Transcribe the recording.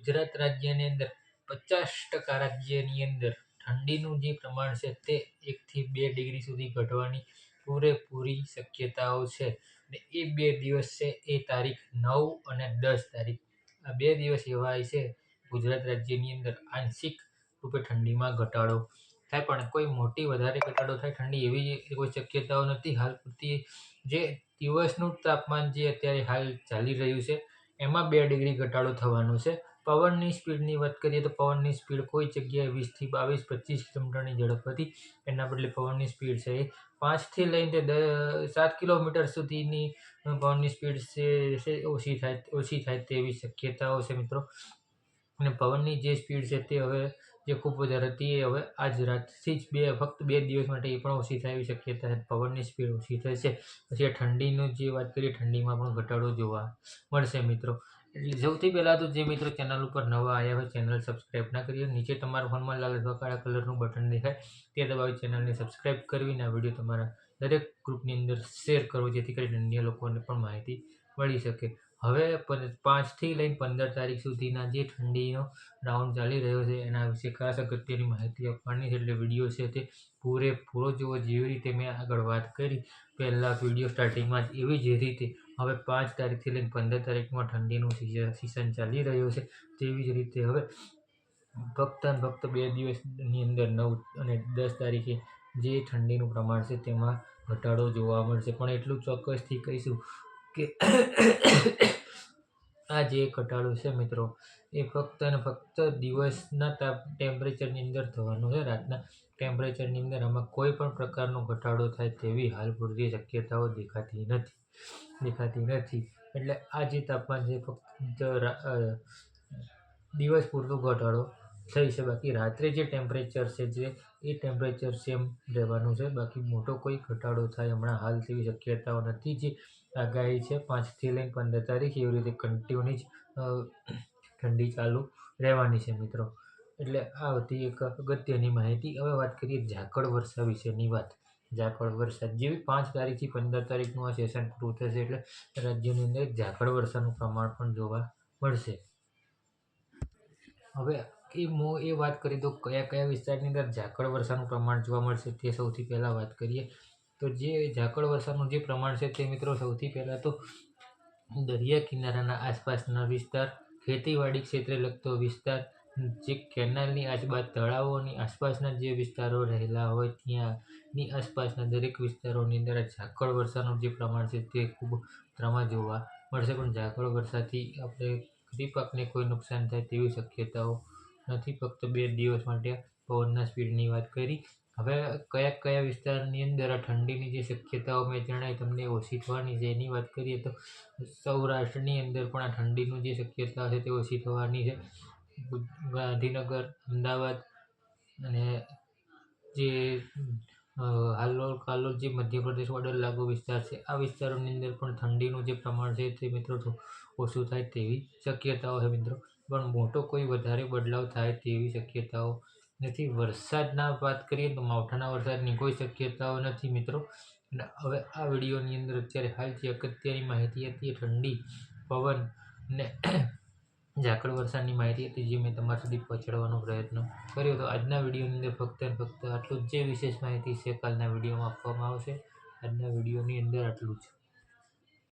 ગુજરાત રાજ્યની અંદર પચાસ ટકા રાજ્યની અંદર ઠંડીનું જે પ્રમાણ છે તે એકથી બે ડિગ્રી સુધી ઘટવાની પૂરેપૂરી શક્યતાઓ છે. અને એ બે દિવસ છે, એ તારીખ નવ અને દસ તારીખ. આ બે દિવસ એવા છે ગુજરાત રાજ્યની અંદર આંશિક રૂપે ઠંડીમાં ઘટાડો થાય. પણ કોઈ મોટી વધારે ઘટાડો થાય ઠંડી એવી કોઈ શક્યતાઓ નથી. હાલ પૂરતી જે દિવસનું તાપમાન જે અત્યારે હાલ ચાલી રહ્યું છે, એમાં બે ડિગ્રી ઘટાડો થવાનો છે. પવનની સ્પીડની વાત કરીએ તો પવનની સ્પીડ કોઈ જગ્યાએ વીસથી બાવીસ, પચીસ કિલોમીટરની ઝડપ હતી. એના બદલે પવનની સ્પીડ છે એ પાંચથી લઈને દ સાત કિલોમીટર સુધીની પવનની સ્પીડ છે ઓછી થાય ઓછી થાય તેવી શક્યતાઓ છે મિત્રો. અને પવનની જે સ્પીડ છે તે હવે જે ખૂબ વધારે હતી એ હવે આજ રાતથી જ બે, ફક્ત બે દિવસ માટે એ પણ ઓછી થાય એવી શક્યતા છે. પવનની સ્પીડ ઓછી થશે પછી ઠંડીનું જે વાત કરીએ, ઠંડીમાં પણ ઘટાડો જોવા મળશે મિત્રો. એટલે સૌથી પહેલાં તો જે મિત્રો ચેનલ ઉપર નવા આવ્યા હોય ચેનલ સબસ્ક્રાઈબ ના કરી હોય, નીચે તમારા ફોનમાં લાલ અથવા કાળા કલરનું બટન દેખાય તે દબાવી ચેનલને સબસ્ક્રાઈબ કરવીને આ વીડિયો તમારા દરેક ગ્રુપની અંદર શેર કરવો જેથી કરીને અન્ય લોકોને પણ માહિતી મળી શકે. હવે પાંચથી લઈને પંદર તારીખ સુધીના જે ઠંડીનો રાઉન્ડ ચાલી રહ્યો છે, એના વિશે ખાસ અગત્યની માહિતી આપવાની છે, એટલે વીડિયો છે તે પૂરેપૂરો જુઓ જેવી. રીતે મેં આગળ વાત કરી, પહેલાં વીડિયો સ્ટાર્ટિંગમાં જ એવી જ રીતે હવે પાંચ તારીખથી લઈને પંદર તારીખમાં ઠંડીનું સિઝન સીઝન ચાલી રહ્યું છે. તેવી જ રીતે હવે ફક્ત ફક્ત બે દિવસની અંદર નવ અને દસ તારીખે જે ઠંડીનું પ્રમાણ છે તેમાં ઘટાડો જોવા મળશે. પણ એટલું ચોક્કસથી કહીશું કે આ જે ઘટાડો છે મિત્રો, એ ફક્ત અને ફક્ત દિવસના તાપ ટેમ્પરેચરની અંદર થવાનો છે. રાતના ટેમ્પરેચરની અંદર આમાં કોઈ પણ પ્રકારનો ઘટાડો થાય તેવી હાલ પૂરતી શક્યતાઓ દેખાતી નથી. દેખાતી નથી. એટલે આ જે તાપમાન છે, ફક્ત દિવસ પૂરતો ઘટાડો થઈ છે. બાકી રાત્રે જે ટેમ્પરેચર છે, જે, એ ટેમ્પરેચર સેમ રહેવાનું છે. બાકી મોટો કોઈ ઘટાડો થાય હમણાં હાલ તેવી શક્યતાઓ નથી. જે આગાહી છે, પાંચથી લઈને પંદર તારીખ એવી રીતે કન્ટિન્યુ જ ઠંડી ચાલુ રહેવાની છે મિત્રો. એટલે આ હતી એક અગત્યની માહિતી. હવે વાત કરીએ ઝાકળ વર્ષા વિશેની વાત. ઝાકળ વરસાદ. જેવી પાંચ તારીખથી પંદર તારીખનું આ સેશન પૂરું થશે એટલે રાજ્યની અંદર ઝાકળ વર્ષાનું પ્રમાણ પણ જોવા મળશે. હવે એ મો એ વાત કરીએ તો કયા કયા વિસ્તારની અંદર ઝાકળ વર્ષાનું પ્રમાણ જોવા મળશે તે સૌથી પહેલાં વાત કરીએ. તો જે ઝાકળ વર્ષાનું જે પ્રમાણ છે તે મિત્રો સૌથી પહેલાં તો દરિયા કિનારાના આસપાસના વિસ્તાર, ખેતીવાડી ક્ષેત્રે લગતો વિસ્તાર જે કેનાલની આજુબાજુ તળાવોની આસપાસના જે વિસ્તારો રહેલા હોય, ત્યાંની આસપાસના દરેક વિસ્તારોની અંદર ઝાકળ વરસાદનું જે પ્રમાણ છે તે ખૂબ માત્રામાં જોવા મળશે. પણ ઝાકળ વરસાદથી આપણે ખરીફ પાકને કોઈ નુકસાન થાય તેવી શક્યતાઓ નથી. ફક્ત બે દિવસ માટે પવનના સ્પીડની વાત કરી. હવે કયા કયા વિસ્તારની અંદર આ ઠંડીની જે શક્યતાઓ મેં જણાવી તમને ઓછી થવાની છે એની વાત કરીએ તો સૌરાષ્ટ્રની અંદર પણ આ ઠંડીનું જે શક્યતા છે તે ઓછી થવાની છે. ગાંધીનગર, અમદાવાદ અને જે હાલોલ, કાલોલ જે મધ્યપ્રદેશ બોર્ડર લાગુ વિસ્તાર છે, આ વિસ્તારોની અંદર પણ ઠંડીનું જે પ્રમાણ છે તે મિત્રો ઓછું થાય તેવી શક્યતાઓ છે મિત્રો. પણ મોટો કોઈ વધારે બદલાવ થાય તેવી શક્યતાઓ નથી. વરસાદના વાત કરીએ તો માવઠાના વરસાદની કોઈ શક્યતાઓ નથી મિત્રો. અને હવે આ વિડીયોની અંદર અત્યારે હાલ જે અગત્યની માહિતી હતી એ ઠંડી પવન ને ઝાકળ વરસાદની માહિતી હતી જે મેં તમારા સુધી પહોંચાડવાનો પ્રયત્ન કર્યો તો આજના વિડીયોની અંદર ફક્ત અને ફક્ત આટલું જ જે વિશેષ માહિતી છે, કાલના વિડીયોમાં આપવામાં આવશે. આજના વિડીયોની અંદર આટલું જ.